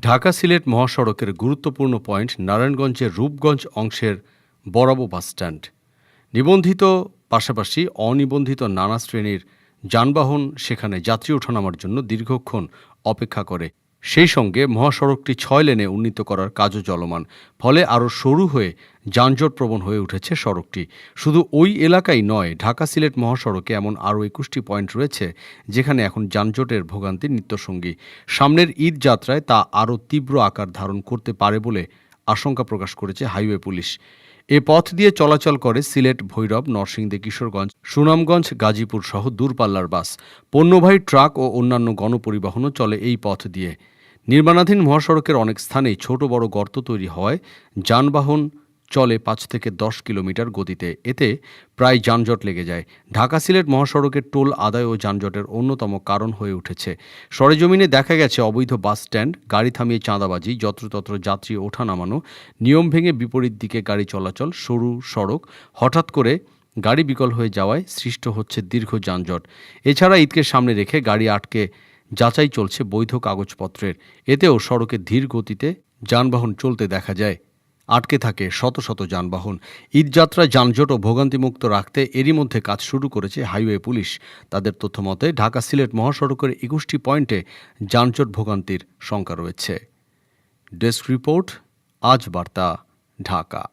ঢাকা সিলেট মহাসড়কের গুরুত্বপূর্ণ পয়েন্ট নারায়ণগঞ্জের রূপগঞ্জ অংশের বরাবো বাসস্ট্যান্ড নিবন্ধিত, পাশাপাশি অনিবন্ধিত নানা শ্রেণির যানবাহন সেখানে যাত্রী ওঠানামার জন্য দীর্ঘক্ষণ অপেক্ষা করে। সেই সঙ্গে মহাসড়কটি ছয় লেনে উন্নীত করার কাজও চলমান। ফলে আরও সরু হয়ে যানজট প্রবণ হয়ে উঠেছে সড়কটি। শুধু ওই এলাকাই নয়, ঢাকা সিলেট মহাসড়কে এমন আরও একুশটি পয়েন্ট রয়েছে, যেখানে এখন যানজটের ভোগান্তি নিত্যসঙ্গী। সামনের ঈদ যাত্রায় তা আরও তীব্র আকার ধারণ করতে পারে বলে আশঙ্কা প্রকাশ করেছে হাইওয়ে পুলিশ। এ পথ দিয়ে চলাচল করে সিলেট, ভৈরব, নরসিংদে, কিশোরগঞ্জ, সুনামগঞ্জ, গাজীপুর সহ দূরপাল্লার বাস। পণ্যবাহী ট্রাক ও অন্যান্য গণপরিবহনও চলে এই পথ দিয়ে। নির্মাণাধীন মহাসড়কের অনেক স্থানেই ছোট বড় গর্ত তৈরি হওয়ায় যানবাহন চলে পাঁচ থেকে দশ কিলোমিটার গতিতে। এতে প্রায় যানজট লেগে যায়। ঢাকা সিলেট মহাসড়কের টোল আদায় ও যানজটের অন্যতম কারণ হয়ে উঠেছে। সরেজমিনে দেখা গেছে অবৈধ বাস স্ট্যান্ড, গাড়ি থামিয়ে চাঁদাবাজি, যত্রতত্র যাত্রী ওঠা নামানো, নিয়ম ভেঙে বিপরীত দিকে গাড়ি চলাচল, সরু সড়ক, হঠাৎ করে গাড়ি বিকল হয়ে যাওয়ায় সৃষ্ট হচ্ছে দীর্ঘ যানজট। এছাড়া ঈদকে সামনে রেখে গাড়ি আটকে যাচাই চলছে বৈধ কাগজপত্রের। এতেও সড়কে ধীর গতিতে যানবাহন চলতে দেখা যায়। আটকে থাকে শত শত যানবাহন। ঈদযাত্রায় যানজট ও ভোগান্তিমুক্ত রাখতে এরই মধ্যে কাজ শুরু করেছে হাইওয়ে পুলিশ। তাদের তথ্য মতে, ঢাকা সিলেট মহাসড়কের একুশটি পয়েন্টে যানজট ভোগান্তির শঙ্কা রয়েছে। ডেস্ক রিপোর্ট, আজ বার্তা, ঢাকা।